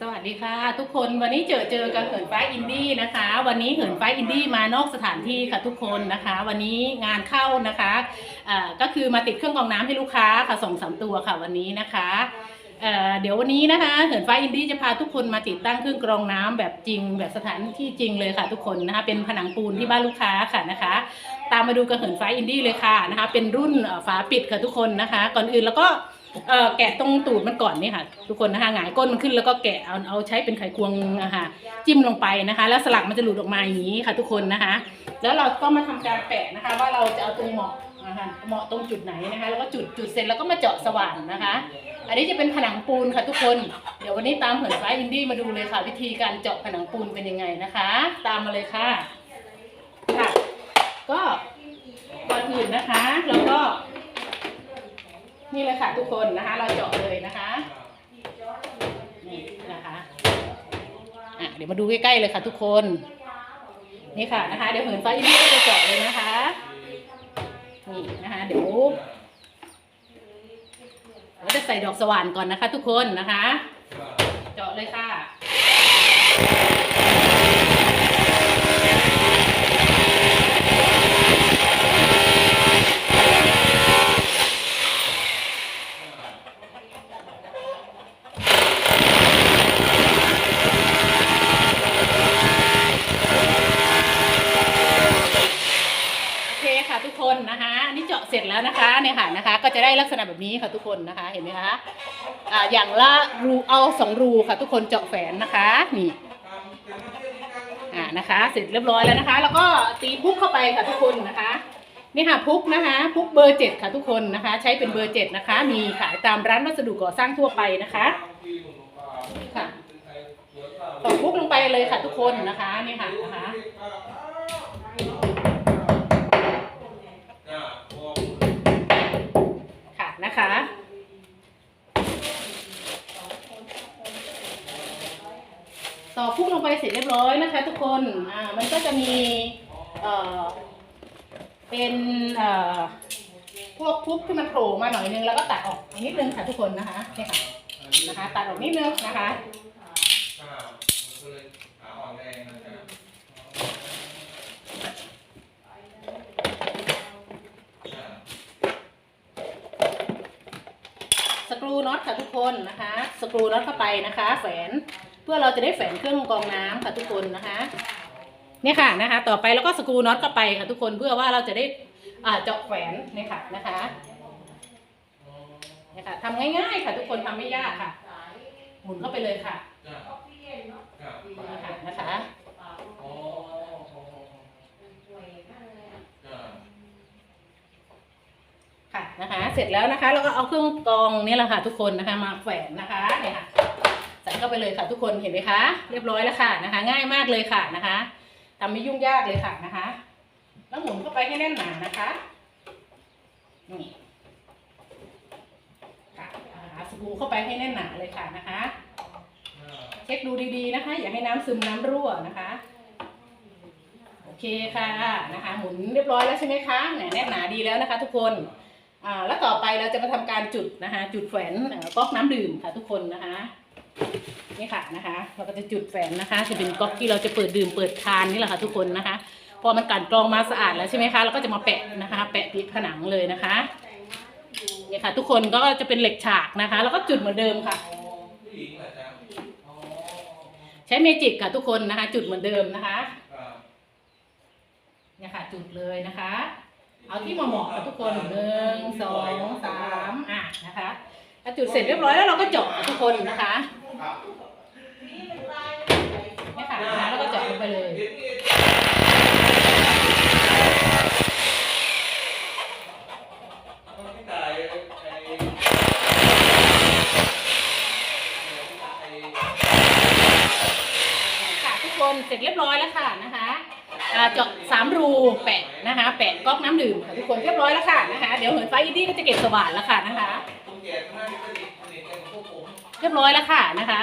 สวัสดีค่ะ ทุกคนวันนี้เจอเจอกับเหินฟ้าอินดี้นะคะ วันนี้เหินฟ้าอินดี้มานอกสถานที่ค่ะทุกคนนะคะ วันนี้งานเข้านะคะอ่าก็คือมาติดเครื่องกรองน้ำให้ลูกค้าค่ะสองสามตัวค่ะวันนี้นะคะเเดี๋ยววันนี้นะคะเหินฟ้าอินดี้จะพาทุกคนมาติดตั้งเครื่องกรองน้ำแบบจริง แบบสถานที่จริงเลยค่ะ ทุกคนนะคะเป็นผนังปูนที่บ้านลูกค้าค่ะนะคะ ตามมาดูกับเหินฟ้าอินดี้เลยค่ะนะคะ เป็นรุ่นฝาปิดค่ะทุกคนนะคะ ก่อนอื่นแล้วก็ เอ่อแกะตรงตูดมันก่อนนี่ค่ะ ทุกคนนะคะหงายก้นมันขึ้นแล้วก็แกะเอาเอาใช้เป็นไขควงนะคะจิ้มลงไปนะคะ แล้วสลักมันจะหลุดออกมาอย่างนี้ค่ะ ทุกคนนะคะ แล้วเราก็มาทำการแปะนะคะ ว่าเราจะเอาตรงเหมาะนะคะเหมาะตรงจุดไหนนะคะ แล้วก็จุดจุดเสร็จแล้วก็มาเจาะสว่านนะคะ อันนี้จะเป็นผนังปูนค่ะทุกคนเดี๋ยววันนี้ตามเหินฟ้าอินดี้มาดูเลยค่ะ วิธีการเจาะผนังปูนเป็นยังไงนะคะ ตามมาเลยค่ะค่ะ ก็ก่อนอื่นนะคะ แล้วก็ นี่เลยค่ะทุกคนนะคะ เราเจาะเลยนะคะนี่นะคะอะเดี๋ยวมาดูใกล้ๆเลยค่ะ ทุกคน นี่ค่ะนะคะ เดี๋ยวเหินฟ้าอินดี้ก็จะเจาะเลยนะคะนี่นะคะเดี๋ยวเราจะใส่ดอกสว่านก่อนนะคะ ทุกคนนะคะ เจาะเลยค่ะ โอเคค่ะทุกคนนะคะอันนี้เจาะเสร็จแล้วนะคะเนี่ยค่ะนะคะ ก็ จะได้ลักษณะแบบนี้ค่ะทุกคนนะคะเห็นไหมคะอ่าอย่างละรูเอาสองรูค่ะทุกคนเจาะแฝนนะคะนี่อ่านะคะเสร็จเรียบร้อยแล้วนะคะ แล้วก็ตีพุกเข้าไปค่ะทุกคนนะคะนี่ค่ะพุกนะคะพุกเบอร์เจ็ดค่ะทุกคนนะคะ ใช้เป็นเบอร์เจ็ดนะคะ มีขายตามร้านวัสดุก่อสร้างทั่วไปนะคะค่ะต่อพุกลงไปเลยค่ะทุกคนนะคะนี่ค่ะนะคะ ต่อพุกลงไป เสร็จเรียบร้อยนะคะ ทุกคนอ่ามันก็จะมีเอ่อเป็นเอ่อพวกพุกที่มันโผล่มาหน่อยนึงแล้วก็ตัดออกอีกนิดนึงค่ะทุกคนนะคะเนี่ยค่ะนะคะ ตัดออกนิดนึงนะคะสกรูน็อตค่ะทุกคนนะคะ สกรูน็อตเข้าไปนะคะ แฝน เพื่อเราจะได้แฝนเครื่องกรองน้ำค่ะทุกคนนะคะเนี่ยค่ะนะคะ ต่อไปแล้วก็สกรูน็อตเข้าไปค่ะทุกคนเพื่อว่าเราจะได้อ่าเจาะแฝนเนี่ยค่ะนะคะเนี่ยค่ะทำง่ายๆค่ะ ทุกคนทำไม่ยากค่ะ หมุนเข้าไปเลยค่ะนี่ค่ะนะคะค่ะนะคะ เสร็จแล้วนะคะแล้วก็เอาเครื่องกรองนี่แหละค่ะ ทุกคนนะคะ มาแขวนนะคะเนี่ยค่ะ ใส่เข้าไปเลยค่ะทุกคนเห็นไหมคะ เรียบร้อยแล้วค่ะนะคะ ง่ายมากเลยค่ะนะคะทำไม่ยุ่งยากเลยค่ะนะคะ แล้วหมุนเข้าไปให้แน่นหนานะคะนี่ค่ะสกูเข้าไปให้แน่นหนาเลยค่ะนะคะ เช็คดูดีๆนะคะ อย่าให้น้ำซึมน้ำรั่วนะคะโอเคค่ะนะคะ หมุนเรียบร้อยแล้วใช่ไหมคะเนี่ยแน่นหนาดีแล้วนะคะ ทุกคนอ่าแล้วต่อไปเราจะมาทำการจุดนะคะ จุดแฝนก๊อกน้ำดื่มค่ะทุกคนนะคะ นี่ค่ะนะคะ เราก็จะจุดแฝนนะคะ จะเป็นก๊อกที่เราจะเปิดดื่มเปิดทานนี่แหละค่ะทุกคนนะคะ พอมันกลันกรองมาสะอาดแล้วใช่ไหมคะเราก็จะมาแปะนะคะ แปะติดผนังเลยนะคะนี่ค่ะ ทุกคนก็จะเป็นเหล็กฉากนะคะ แล้วก็จุดเหมือนเดิมค่ะ ใช้เมจิกค่ะทุกคนนะคะ จุดเหมือนเดิมนะคะเนี่ยค่ะ จุดเลยนะคะ เอาที่เหมาะๆกับทุกคนหนึ่งสองสามอะนะคะถ้าจุดเสร็จเรียบร้อยแล้วเราก็เจาะทุกคนนะคะ เนี่ยค่ะนะคะแล้วก็เจาะลงไปเลย ค่ะทุกคนเสร็จเรียบร้อยแล้วค่ะนะคะอ่าเจาะสามรูแปะนะคะแปะก๊อกน้ำดื่มค่ะทุกคนเรียบร้อยแล้วค่ะนะคะเดี๋ยวเหินไฟอินดี้ก็จะเก็บสว่านแล้วค่ะนะคะ เรียบร้อยแล้วค่ะนะคะ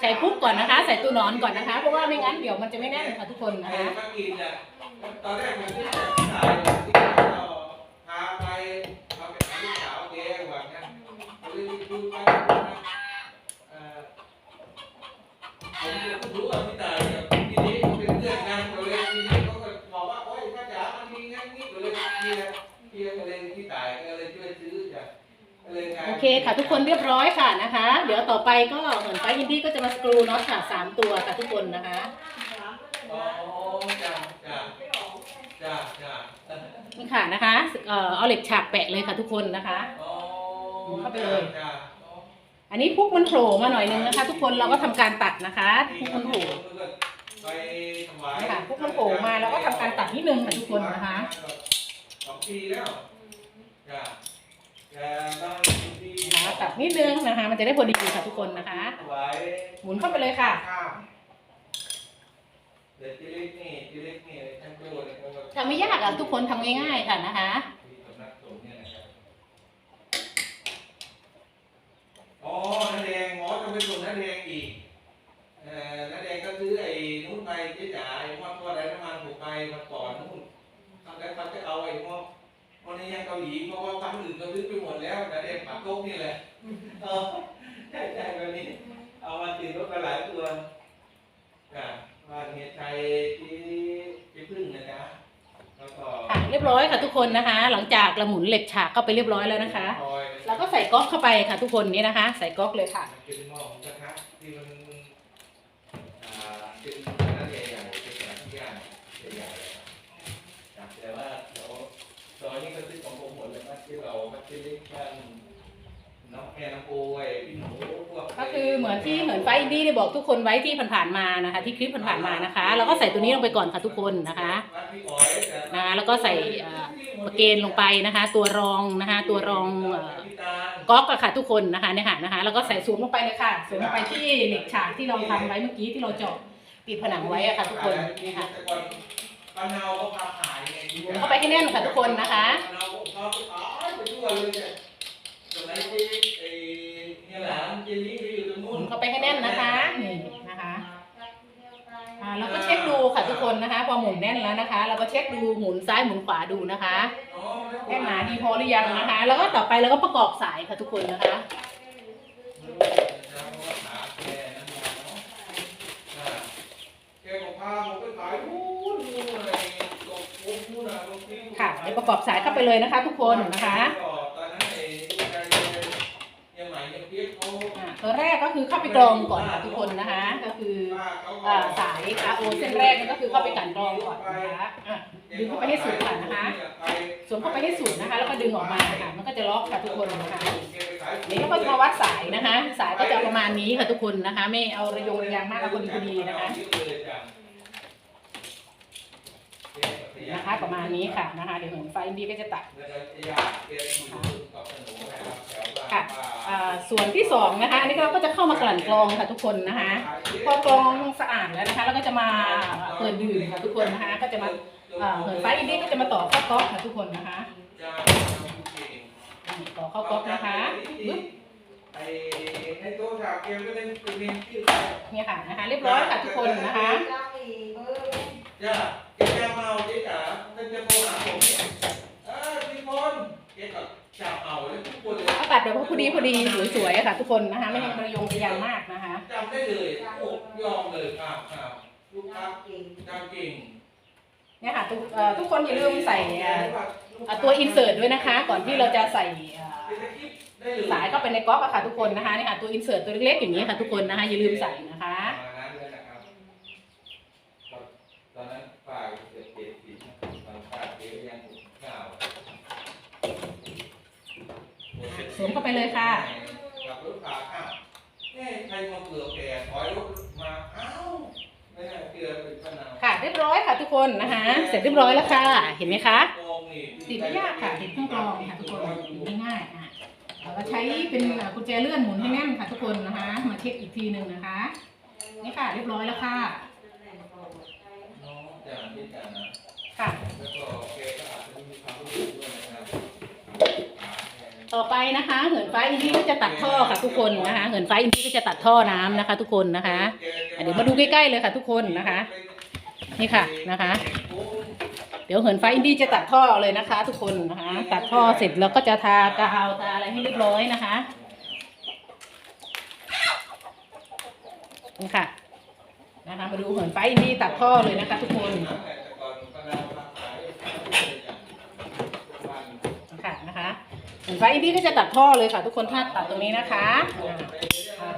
ใส่พุกก่อนนะคะ ใส่ตัวหนอนก่อนนะคะ เพราะว่าไม่งั้นเดี๋ยวมันจะไม่แน่นค่ะทุกคนนะคะไอ้กินเนี่ยตอนแรกมันที่จะขายที่เราพาไปเอาไปหาลูกสาวแกว่างั้นเขาเลยดูไปเอ่อผมก็รู้ว่าพี่ตายกับพี่ โอเคค่ะทุกคนเรียบร้อยค่ะนะคะ เดี๋ยวต่อไปก็เหมือนไฟอินดี้ก็จะมาสกรูน็อตค่ะสามตัวค่ะทุกคนนะคะนี่ค่ะนะคะเอ่อเอาเหล็กฉากแปะเลยค่ะทุกคนนะคะอ๋อเข้าไปเลยอันนี้พุกมันโผล่มาหน่อยนึงนะคะ ทุกคนเราก็ทำการตัดนะคะพุกมันโผล่ไปถวานะค่ะพุกมันโผล่มาเราก็ทำการตัดนิดนึงค่ะทุกคนนะคะสองปีแล้วจ้ะจะต้องปี นะคะตัดนิดนึงนะคะ มันจะได้พอดีค่ะทุกคนนะคะถวายหมุนเข้าไปเลยค่ะข้าวเด็กที่เล็กนี่ที่เล็กนี่ทั้งโยนทั้งหมดทำไม่ยากอะทุกคนทำง่ายๆค่ะนะคะที่สำนักสงฆ์เนี่ยนะครับอ๋อน้าแดงหมอจะไปส่งน้าแดงอีกเอ่อน้าแดงก็ซื้อไอ้นู้นไปเจ๊จ๋าไอ้มอดทอดไร้น้ำมันผมไปมาก่อนนู้นทำแล้วเขาจะเอาไอ้มอ ดวันนี้ยังเกาหลีเพราะว่าพันอื่นก็ซื้อไปหมดแล้วน้าแดงปากโก๊กนี่แหละเออใช่ใช่วันนี้ เอามาติดรถไปหลายตัวจ้ะว่านเฮียชัยที่ที่พึ่งนะจ๊ะแล้วก็ค่ะเรียบร้อยค่ะทุกคนนะคะ หลังจากเราหมุนเหล็กฉากเข้าไปเรียบร้อยแล้วนะคะคอยเราก็ใส่ก๊อกเข้าไปค่ะทุกคนนี่นะคะ ใส่ก๊อกเลยค่ะ มันเป็นหม้อหมูกระทะที่มันอ่าเป็นน้ำใหญ่ๆเป็นแบบที่ย่างใหญ่ๆครับแต่ว่าเดี๋ยวต อนนี้ก็ซื้อของผมหมดเลยนะที่เรามาที่เล็กบ้านน้องแม่น้องโอ้ยพี่หนูพวกก็คือเหมือนที่เหมือนไฟอินดี้ได้บอกทุกคนไว้ที่ผ่านๆมานะคะ ที่คลิปผ่านๆมานะคะเราก็ใส่ตัวนี้ลงไปก่อนค่ะทุกคนนะคะนะคะแล้วก็ใส่ประเกนลงไปนะคะ ตัวรองนะคะ ตัวรองก๊อกอะค่ะทุกคนนะคะเนี่ยค่ะนะคะ แล้วก็ใส่สวมลงไปเลยค่ะสวมลงไปที่เหล็กฉากที่เราทำไว้เมื่อกี้ที่เราเจาะปิดผนังไว้อะค่ะ ทุกคนนี่ค่ะแต่ก่อนปลาเนาเขาพาขายไง หมุนเข้าไปให้แน่นค่ะทุกคนนะคะปลาเนาเขาขายไปทั่วเลยเนี่ยสมัยที่ไอ้เนี่ยหลานเจลี่ไปอยู่ตรงหนู้มุนนเข้าไปให้แน่นนะคะนี่นะคะอ่าเราก็เช็คดูค่ะทุกคนนะคะ พอหมุนแน่นแล้วนะคะ เราก็เช็คดูหมุนซ้ายหมุนขวาดูนะคะอ๋อแน่นหนาดีพอหรือยังนะคะ แล้วก็ต่อไปเราก็ประกอบสายค่ะทุกคนนะคะ แกก็พาผมไปขายนู่นนู่นอะไรตกปุ๊บนู่นน่ะตรงที่ ค่ะเดี๋ยวประกอบสายเข้าไปเลยนะคะ ทุกคนนะคะตัวแรกก็คือเข้าไปกรองก่อนค่ะทุกคนนะคะ ก็คือสายคาโอเส้นแรกนี่ก็คือเข้าไปกันกรองก่อนนะคะดึงเข้าไปให้สุดค่ะนะคะสวมเข้าไปให้สุดนะคะ แล้วก็ดึงออกมาค่ะมันก็จะล็อกค่ะทุกคนนะคะนี่เราก็จะมาวัดสายนะคะ สายก็จะประมาณนี้ค่ะทุกคนนะคะ ไม่เอาระยงระยางมากเอาพอดีพอดีนะคะ นะคะ ประมาณนี้ค่ะนะคะเดี๋ยวผมไฟดีก็จะตัดค่ะส่วนที่สองนะคะอันนี้เราก็จะเข้ามากลั่นกรองค่ะทุกคนนะคะพอกรองสะอาดแล้วนะคะแล้วก็จะมาเปิดดื่มค่ะทุกคนนะคะก็จะมาเอ่อเหินไฟอินดี้ก็จะมาต่อเข้าก๊อกค่ะทุกคนนะคะต่อเข้าก๊อกนะคะเนี่ยค่ะนะคะเรียบร้อยค่ะทุกคนนะคะ เกมจะมาเอาเจ๊จ๋าเป็นจะโทรหาผมเนี่ยเออพี่พลเจ๊ก็จับเอาเลยทุกคนเลยก็ตัดแบบว่าพอดีพอดีสวยๆค่ะ ทุกคนนะคะ ไม่ให้ระยงระยางมากนะคะ จำได้เลยโอ้ยอมเลยครับครับลูกค้าจำเก่งเนี่ยค่ะทุกเอ่อทุกคนอย่าลืมใส่เอ่อเอ่อตัวอินเสิร์ตด้วยนะคะ ก่อนที่เราจะใส่เอ่อได้เลยสายเข้าไปในก๊อกอะค่ะทุกคนนะคะนี่ค่ะตัวอินเสิร์ตตัวเล็กๆอย่างนี้ค่ะทุกคนนะคะอย่าลืมใส่นะคะ ประมาณนั้นเลยนะครับตอนนั้นป้าเกิดเจ็ดสิบตอนป้าเจ๊ยังเก้า สวมเข้าไปเลยค่ะขับรถผ่านอ้าวเอ๊ะใครมาเกลือแก่ถอยรถมาอ้าวไม่น่าเกลือเป็นขนาดค่ะเรียบร้อยค่ะทุกคนนะคะ เสร็จเรียบร้อยแล้วค่ะ เห็นไหมคะกองนี่ติดไม่ยากค่ะติดเครื่องกรองค่ะทุกคนติดง่ายๆอะเราใช้เป็นเอ่อกุญแจเลื่อนหมุนให้แน่นค่ะ ทุกคนนะคะ มาเช็คอีกทีหนึ่งนะคะ นี่ค่ะ เรียบร้อยแล้วค่ะน้องจางที่จางนะค่ะ ต่อไปนะคะเหินฟ้าอินดี้ก็จะตัดท่อค่ะ ทุกคนนะคะเหินฟ้าอินดี้ก็จะตัดท่อน้ำนะคะ ทุกคนนะคะอะเดี๋ยวมาดูใกล้ๆเลยค่ะ ทุกคนนะคะ นี่ค่ะนะคะ เดี๋ยวเหินฟ้าอินดี้จะตัดท่อเลยนะคะ ทุกคนนะคะ ตัดท่อเสร็จแล้วก็จะทากาวทาอะไรให้เรียบร้อยนะคะนี่ค่ะนะคะมาดูเหินฟ้าอินดี้ตัดท่อเลยนะคะ ทุกคนค่ะนะคะ เหินฟ้าอินดี้ก็จะตัดท่อเลยค่ะ ทุกคนถ้าตัดตรงนี้นะคะ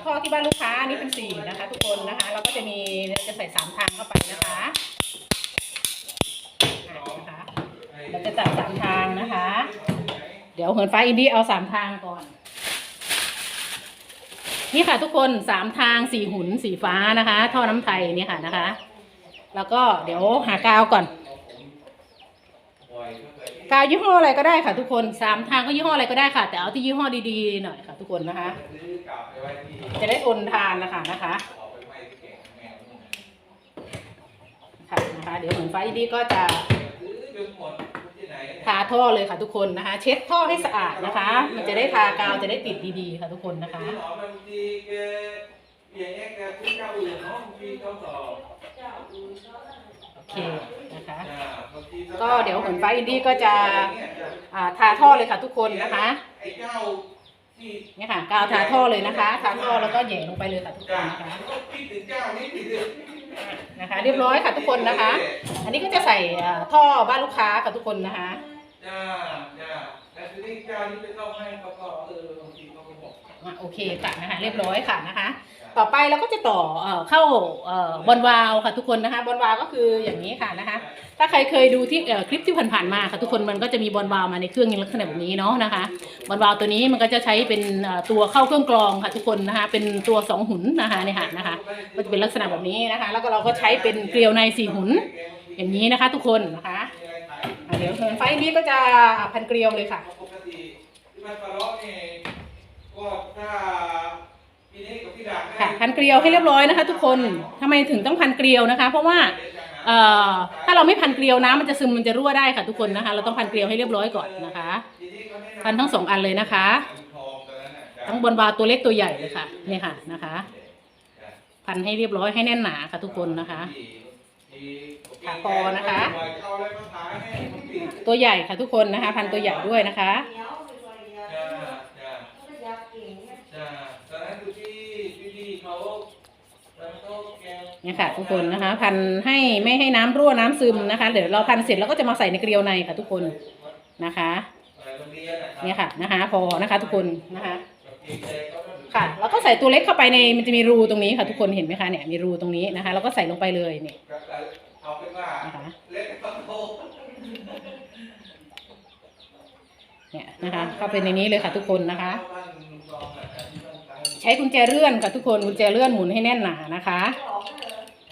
ท่อที่บ้านลูกค้าอันนี้เป็นสี่นะคะ ทุกคนนะคะ เราก็จะมีจะใส่สามทางเข้าไปนะคะนะคะเราจะตัดสามทางนะคะ เดี๋ยวเหินฟ้าอินดี้เอาสามทางก่อนนี่ค่ะทุกคนสามทางสีหุ่นสีฟ้านะคะ ท่อน้ำไทยนี่ค่ะนะคะ แล้วก็เดี๋ยวหากาวก่อน กาวยี่ห้ออะไรก็ได้ค่ะทุกคนสามทางก็ยี่ห้ออะไรก็ได้ค่ะ แต่เอาที่ยี่ห้อดีๆหน่อยค่ะทุกคนนะคะ จะได้ทนทานนะคะนะคะค่ะนะคะเดี๋ยวเหมือนฟ้าอินดี้ก็จะทาท่อเลยค่ะทุกคนนะคะ เช็ดท่อให้สะอาดนะคะ มันจะได้ทากาวจะได้ติดดีๆค่ะทุกคนนะคะโอเค ก็เดี๋ยวเหมือนฟ้าอินดี้ก็จะอ่าทาท่อเลยค่ะทุกคนนะคะไอ้เจ้าที่เนี่ยค่ะกาวทาท่อเลยนะคะ ทาท่อแล้วก็แหย่ลงไปเลยค่ะทุกคนจ้านะคะพี่ถึงเจ้านี่พี่ถึงนะคะ เรียบร้อยค่ะทุกคนนะคะ อันนี้ก็จะใส่อ่าท่อบ้านลูกค้าค่ะทุกคนนะคะจ้าจ้าแต่ทีนี้เจ้านี่ไปเข้าให้เขาก็เออบางทีเขาก็บอกอะโอเคค่ะนะคะ เรียบร้อยค่ะนะคะ ต่อไปเราก็จะต่อเอ่อเข้าเอ่อบอลวาลค่ะทุกคนนะคะบอลวาลก็คืออย่างนี้ค่ะนะคะ ถ้าใครเคยดูที่เอ่อคลิปที่ผ่านๆมาค่ะทุกคนมันก็จะมีบอลวาลมาในเครื่องลักษณะแบบนี้เนาะนะคะบอลวาลตัวนี้มันก็จะใช้เป็นเอ่อตัวเข้าเครื่องกรองค่ะทุกคนนะคะเป็นตัวสองหุ่นนะคะเนี่ยค่ะนะคะก็จะเป็นลักษณะแบบนี้นะคะ แล้วก็เราก็ใช้เป็นเกลียวในสี่หุ่นอย่างนี้นะคะ ทุกคนนะคะอะเดี๋ยวเหินไฟนี้ก็จะพันเกลียวเลยค่ะ ปกติที่มันปลาล้อนี่ก็ถ้า ค่ะพันเกลียวให้เรียบร้อยนะคะ ทุกคนทำไมถึงต้องพันเกลียวนะคะ เพราะว่าเอ่อถ้าเราไม่พันเกลียวน้ำมันจะซึมมันจะรั่วได้ค่ะทุกคนนะคะ เราต้องพันเกลียวให้เรียบร้อยก่อนนะคะพันทั้งสองอันเลยนะคะ ทั้งบนวาล์ตัวเล็กตัวใหญ่เลยค่ะนี่ค่ะนะคะ พันให้เรียบร้อยให้แน่นหนาค่ะทุกคนนะคะขาคอนะคะ ตัวใหญ่ค่ะทุกคนนะคะ พันตัวใหญ่ด้วยนะคะ อนนั้นคือพี่พี่เขาเขาแกงเนี่ยค่ะ ทุกคนนะคะ พันให้ไม่ให้น้ำรั่วน้ำซึมนะคะเดี๋ยวเราพันเสร็จเราก็จะมาใส่ในเกลียวในค่ะ ทุกคนนะคะโรงเรียนอะรับเนี่ยค่ะนะคะ พอนะคะ ทุกคนนะคะ เกรงใจเขาก็ดูค่ะแล้วก็ใส่ตัวเล็กเข้าไปในมันจะมีรูตรงนี้ค่ะ ทุกคนเห็นไหมคะเนี่ยมีรูตรงนี้นะคะแล้วก็ใส่ลงไปเลยเนี่ยเอาเป็นว่านะคะเล็กต้องโตเนี่ยนะคะ เข้าไปในนี้เลยค่ะ ทุกคนนะคะบ้านลุงรองอะที่บ้านตาย ใช้กุญแจเลื่อนค่ะทุกคนกุญแจเลื่อนหมุนให้แน่นหนานะคะ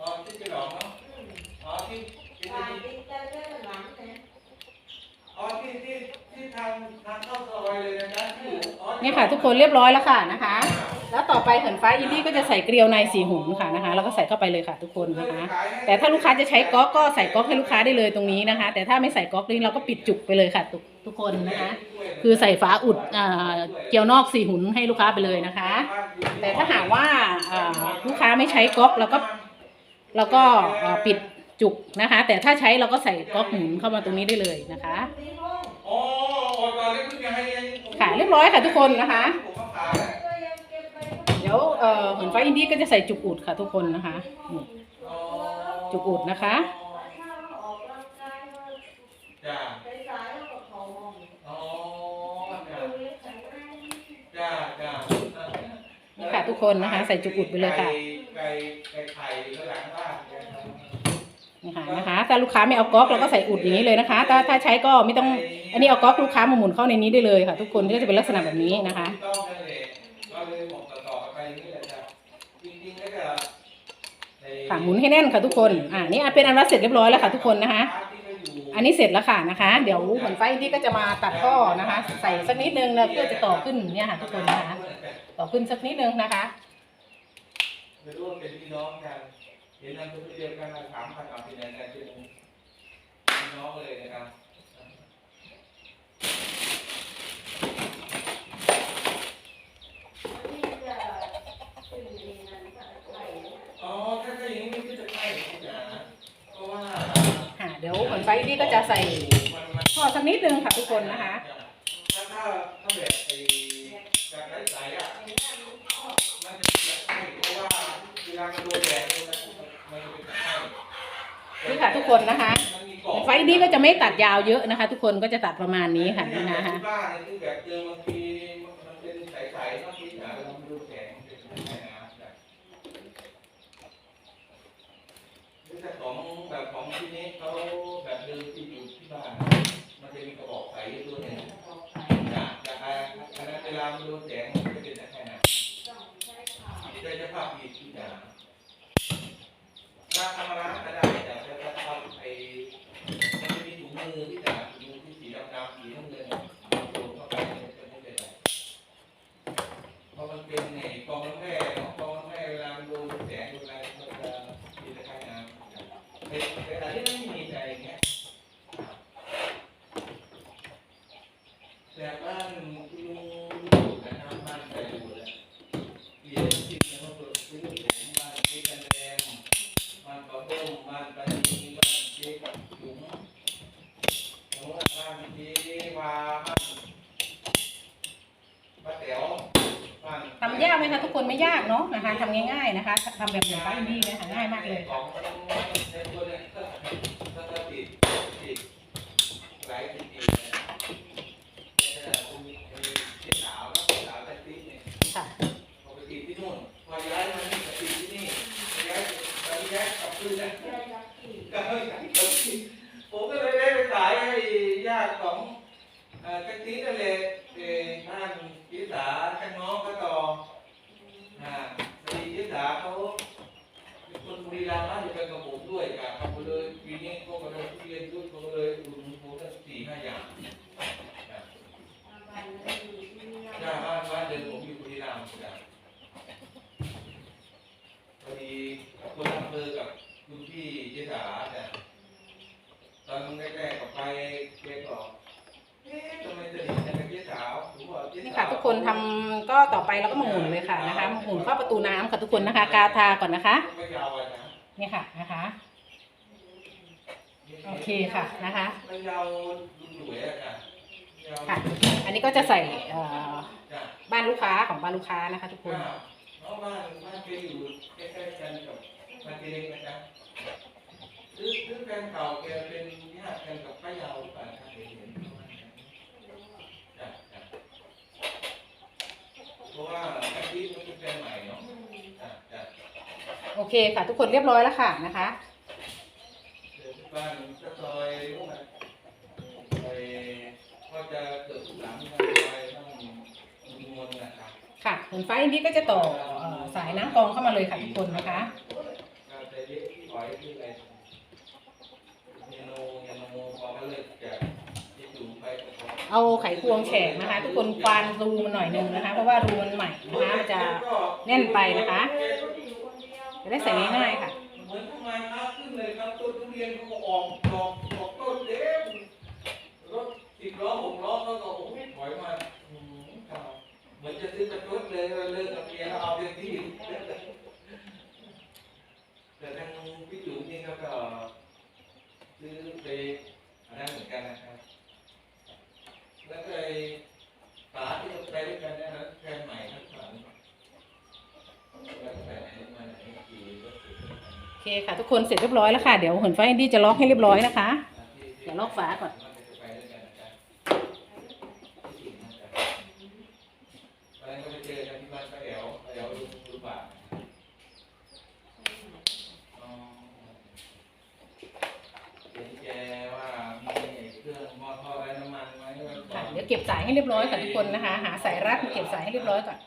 อ๋อที่จะหลอกเนาะอ๋อที่ที่อ๋อที่ที่ที่ทางทางเข้านะจ๊ะที่อ๋อเนี่ยค่ะทุกคนเรียบร้อยแล้วค่ะนะคะ แล้วต่อไปเหินฟ้าอินดี้ก็จะใส่เกลียวในสีหุนค่ะนะคะ แล้วก็ใส่เข้าไปเลยค่ะทุกคนนะคะ แต่ถ้าลูกค้าจะใช้ก๊อกก็ใส่ก๊อกให้ลูกค้าได้เลยตรงนี้นะคะ แต่ถ้าไม่ใส่ก๊อกนี่เราก็ปิดจุกไปเลยค่ะทุกทุกคนนะคะ คือใส่ฝาอุดเกลียวนอกสีหุนให้ลูกค้าไปเลยนะคะ แต่ถ้าหากว่าลูกค้าไม่ใช้ก๊อกเราก็เราก็ปิดจุกนะคะ แต่ถ้าใช้เราก็ใส่ก๊อกหมุนเข้ามาตรงนี้ได้เลยนะคะอ๋ออ๋อตอนนี้เพิ่งให้เองค่ะเรียบร้อยค่ะทุกคนนะคะ ดี๋ยวเอ่อเหมือนไฟอินดี้ก็จะใส่จุกอุดค่ะทุกคนนะคะ จุกอุดนะคะจ้าจ้านี่ค่ะทุกคนนะคะ ใส่จุกอุดไปเลยค่ะนี่ค่ะนะคะ ถ้าลูกค้าไม่เอาก๊อกเราก็ใส่อุดอย่างนี้เลยนะคะ ถ้าถ้าใช้ก็ไม่ต้อง อันนี้เอาก๊อกลูกค้ามาหมุนเข้าในนี้ได้เลยค่ะ ทุกคนก็จะเป็นลักษณะแบบนี้นะคะ ค่ะหมุนให้แน่นค่ะทุกคน อ่านี่เป็นอันว่าเสร็จเรียบร้อยแล้วค่ะทุกคนนะคะ อันนี้เสร็จแล้วค่ะนะคะ เดี๋ยวเหมือนไฟที่ก็จะมาตัดท่อนะคะ ใส่สักนิดนึงนะเพื่อจะต่อขึ้นเนี่ยค่ะทุกคนนะคะ ต่อขึ้นสักนิดนึงนะคะไปร่วมเป็นพี่น้องกันเห็นนามสกุลเดียวกันสามพันเอาเป็นยังไงเจ็ดพี่น้องเลยนะครับ ดี๋ยวผลไฟนี่ก็จะใส่ห่อสักนิดนึงค่ะทุกคนนะคะนี่ค่ะทุกคนนะคะ ไฟนี้ก็จะไม่ตัดยาวเยอะนะคะ ทุกคนก็จะตัดประมาณนี้ค่ะนะคะ ที่บ้านเนี่ยคือแบบเจอบางทีมันเป็นใสๆบางทีหนาเราดูแสงเป็นแม่น้ำแบบนี่แต่ของแบบของ ทีนี้เขาแบบเดินที่อยู่ที่บ้านมันจะมีกระบอกใสอยู่ตัวหนึงจากจากอันนั้นเวลามันโดนแสงมันจะเป็นแค่ไหนที่ได้จะภาพอีกที่จะถ้าทำร้านก็ได้แต่จะทำไอ้มันจะมีถุงมือที่จะถุงมือที่สีดำๆสีน้ำเงิน ผมเข้าไปเนี่ยจะไม่เป็นไรเพราะมันเป็นไอ้กองน้ำแร่เนาะกองน้ำแร่เวลามันโดนแสงโดนอะไรมันจะมีตะไคร้น้ำเป็นเป็นอะไรที่ไม่มีใจอย่างเงี้ยแต่บ้านลุงอยู่นะครับบ้านแต่อยู่เลยเรียนที่เนี่ยเขาเปิดซื้อผมบ้านเจ๊กันแดงบ้านปะบ้มบ้านปะนีบ้านเจ๊กับจุ๋มโอ้บ้านเจ๊วาบ้าน ป้าแต๋วบ้าน ทำ ยากไหมคะทุกคนไม่ยากเนาะนะคะทำง่ายๆนะคะทำแบบเหมือนไฟอินดี้เลยคะง่ายมากเลยของในตัวเนี่ยก็ก็ก็ติดติดหลายติดติดเนี่ยแต่คุณมีพี่สาวนะพี่สาวแต่ติดเนี่ย ค่ะ เขาไปติดที่นู่นพอย้ายมานี่ก็ติดที่นี่ย้ายตอนย้ายกลับคืนนะก็เฮ้ยกลับคืนผมก็เลยได้ไปขายให้ญาติของเอ่อกะทินั่นแหละเอ่อท่านพี่สาวข้างน้องก็ต่อ อ่าพอดียิสาเขาเป็นคนบุรีรัมย์น่าจะเป็นกับผมด้วยกับเขาก็เลยปีนี้เขาก็เลยเรียนด้วยเขาก็เลยอุดหนุนผมตั้งสี่ห้าอย่างนะย่าบ้านบ้านเดิมผมอยู่บุรีรัมย์จ้ะพอดีคนอำเภอกับคุณพี่ยิสาเนี่ยตอนแรกๆก็ไปเรียนบอกเอ๊ะทำไมจะหนีกันกับยิสาวผมบอกยิสาว นี่ค่ะ ทุกคนทำก็ ต่อไปเราก็มาหมุนเลยค่ะนะคะมาหมุนเข้าประตูน้ำค่ะทุกคนนะคะ กาทาก่อนนะคะไม่ยาวอะนะนี่ค่ะนะคะ โอเคค่ะนะคะไม่ยาวดูสวยอะค่ะยาวค่ะ อันนี้ก็จะใส่เอ่อจ้ะบ้านลูกค้าของบ้านลูกค้านะคะ ทุกคนอ้าวน้องบ้านบ้านเคยอยู่ใกล้ๆกันกับบ้านเล็กนะครับซื้อซื้อแฟนเก่าแกเป็นญาติกันกับป้ายาวหรือเปล่าครับเห็นเห็นจ้ะจ้ะเพราะว่าอาชีพมันเป็นแฟนใหม่เนาะจ้ะจ้ะ โอเคค่ะ ทุกคนเรียบร้อยแล้วค่ะนะคะเดี๋ยวบ้านก็ซอยนู้นน่ะไปก็จะเกิดหลังซอยต้องมีมวลนะครับค่ะเหมือนไฟนี้ก็จะต่อสายน้ำกองเข้ามาเลยค่ะทุกคนนะคะเราจะเรียกที่หอยที่อะไรเมนูเมนูพอก็เลยจะเขาเอาไขควงแฉกนะคะ ทุกคนควานรูมันหน่อยนึงนะคะ เพราะว่ารูมันใหม่นะคะมันจะแน่นไปนะคะ จะได้ใส่ง่ายๆค่ะเหมือนทำไมครับขึ้นเลยครับต้นทุเรียนเขาก็ออกดอกออกต้นเต็มรถสิบล้อหกล้อเขาก็โอ้ยถอยมาอืมครับเหมือนจะซื้อกระตุ้นเลยเลิกกับเมียแล้วเอาเต็มที่แต่ทางพี่จุ๋มนี่เขาก็ซื้อไปอันนั้นเหมือนกันนะครับ แล้วก็ไอ้ป๋าที่เราไปด้วยกันเนี่ยนะแฟนใหม่ทั้งสามแล้วก็แฟนไหนมาไหนขี่รถติดกัน โอ เคค่ะทุกคนเสร็จเรียบร้อยแล้วค่ะ เดี๋ยวเหินไฟอินดี้จะล็อกให้เรียบร้อยนะคะ เดี๋ยวลอกฝาก่อนมันจะไปด้วยกันนะครับที่จุ๋มนะครับวันนั้นก็ไปเจอกันที่บ้านป้าแอ๋วป้าแอ๋วลุงลุงบาทอ๋อเห็นแกว่ามีเครื่องหม้อทอดไร้น้ำมันไหมวันก่อค่ะนเดี๋ยวเก็บสายให้เรียบร้อยค่ะทุกคนนะคะ หาสายรัดมาเก็บสายให้เรียบร้อยก่อน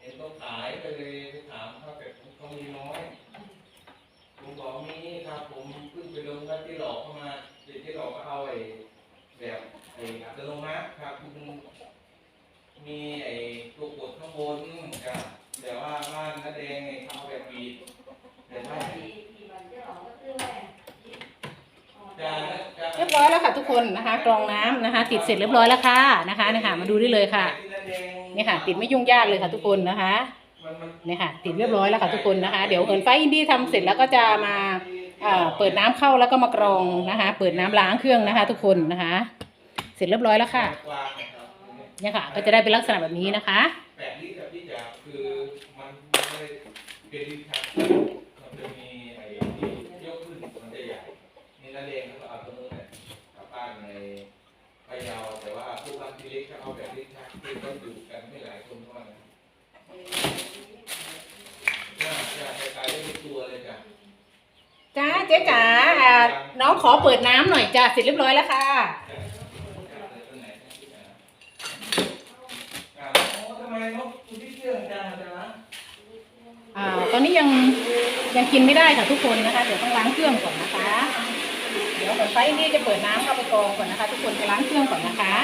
เห็นเขาขายก็เลยไปถามเขาแต่เขามีน้อย ผมบอกมีครับผมเพิ่งไปลงกันที่หลอกเข้ามาเด็กที่หลอกก็เอาไอ้แบบไอ้อัตโนมัติครับคุณ มีไอ้ตัวกดข้างบนครับแต่ว่าบ้านน้าแดงไอ้เอาแบบบีดแต่ว่าจะจะเรียบร้อยแล้วค่ะทุกคนนะคะกรองน้ำนะคะ ติดเสร็จเรียบร้อยแล้วค่ะนะคะเนี่ยค่ะมาดูได้เลยค่ะเนี่ยค่ะ ติดไม่ยุ่งยากเลยค่ะทุกคนนะคะมันมันเนี่ยค่ะ ติดเรียบร้อยแล้วค่ะทุกคนนะคะ เดี๋ยวเหินไฟอินดี้ทำเสร็จแล้วก็จะมาอ่าเปิดน้ำเข้าแล้วก็มากรองนะคะ เปิดน้ำล้างเครื่องนะคะ ทุกคนนะคะ เสร็จเรียบร้อยแล้วค่ะ กวางนะครับ เนี่ยค่ะ ก็จะได้เป็นลักษณะแบบนี้นะคะแปดลิตรกับพี่จ๋าคือมันไม่ได้เป็นลิตรครับมันจะมีไอ้ที่ยกขึ้นมันจะใหญ่นี่นั่นเองเขาเอาตรงนู้นเนี่ยกลับบ้านในพะเยาแต่ว่าทุกร้านที่เล็กก็เอาแบบลิตรครับที่ต้องอยู่กันไม่หลายคนเท่านั้นน่าจะใส่ได้ทุกตัวเลยจ้ะจ้าเจ๊จ๋าอ่าน้องขอเปิดน้ำหน่อยจ้าเสร็จเรียบร้อยแล้วค่ะ อ่าโอ้ทำ ไมนกอยู่ที่เชื่อจังอะจ๊ะอ่าตอนนี้ยังยังกินไม่ได้ค่ะทุกคนนะคะ เดี๋ยวต้องล้างเครื่องก่อนนะคะ เดี๋ยวเหมือนไฟนี่จะเปิดน้ำเข้าไปกรองก่อนนะคะ ทุกคนไปล้างเครื่องก่อนนะคะ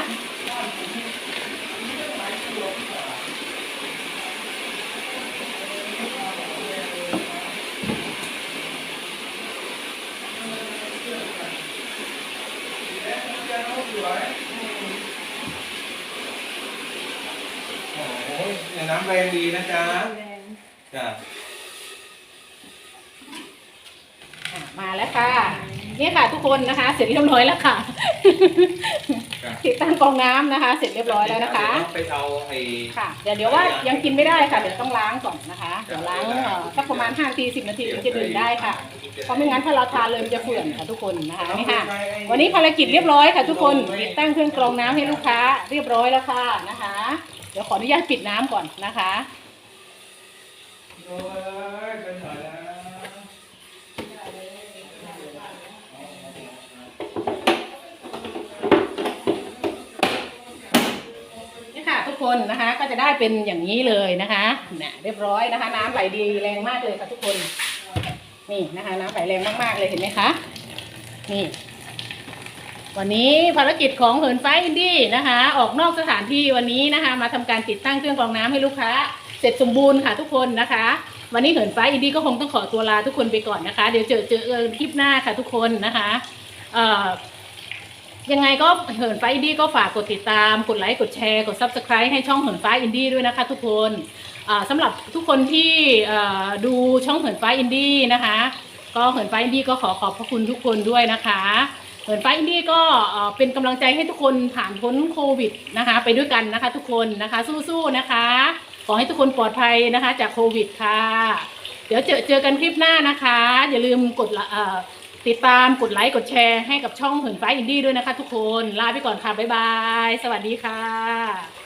โหเนี่ยน้ำแรงดีนะจ๊ะจ้ะอะมาแล้วค่ะ นี่ค่ะทุกคนนะคะ เสร็จเรียบร้อยแล้วค่ะ จ้ะติดตั้งกรองน้ำนะคะ เสร็จเรียบร้อยแล้วนะคะ เดี๋ยไปเอาไอ้ ค่ะ เดี๋ยวเดี๋ยวว่ายังกินไม่ได้ค่ะ เดี๋ยวต้องล้างก่อนนะคะเดี๋ยวล้างเอ่อสักประมาณ5นาที10 นาทีถึงจะดื่มได้ค่ะ เพราะไม่งั้นถ้าเราทานเลยมันจะเปื่อนค่ะทุกคนนะคะนี่ค่ะ วันนี้ภารกิจเรียบร้อยค่ะทุกคนติดตั้งเครื่องกรองน้ำให้ลูกค้าเรียบร้อยแล้วค่ะนะคะ เดี๋ยวขออนุญาตปิดน้ำก่อนนะคะนี่ค่ะทุกคนนะคะก็จะได้เป็นอย่างนี้เลยนะคะเนี่ยเรียบร้อยนะคะ น้ำไหลดีแรงมากเลยค่ะทุกคน นี่นะคะ น้ำไหลแรงมากๆเลยเห็นไหมคะ นี่ วันนี้ภารกิจของเหินฟ้าอินดี้นะคะ ออกนอกสถานที่วันนี้นะคะ มาทำการติดตั้งเครื่องกรองน้ำให้ลูกค้า เสร็จสมบูรณ์ค่ะทุกคนนะคะ วันนี้เหินฟ้าอินดี้ก็คงต้องขอตัวลาทุกคนไปก่อนนะคะ เดี๋ยวเจอเจอกันคลิปหน้าค่ะทุกคนนะคะเอ่อยังไงก็เหินฟ้าอินดี้ก็ฝากกดติดตาม กดไลค์ กดแชร์ กด subscribe ให้ช่องเหินฟ้าอินดี้ด้วยนะคะทุกคนอ่าสำหรับทุกคนที่ดูช่องเหินฟ้าอินดี้นะคะ ก็เหินฟ้าอินดี้ก็ขอขอบพระคุณทุกคนด้วยนะคะ เหินฟ้าอินดี้ก็เป็นกำลังใจให้ทุกคนผ่านพ้นโควิดนะคะ ไปด้วยกันนะคะ ทุกคนนะคะสู้ๆนะคะ ขอให้ทุกคนปลอดภัยนะคะ จากโควิดค่ะ เดี๋ยวเจอเจอกันคลิปหน้านะคะ อย่าลืมกดติดตามกดไลค์กดแชร์ให้กับช่องเหินฟ้าอินดี้ด้วยนะคะ ทุกคนลาไปก่อนค่ะบ๊ายบาย สวัสดีค่ะ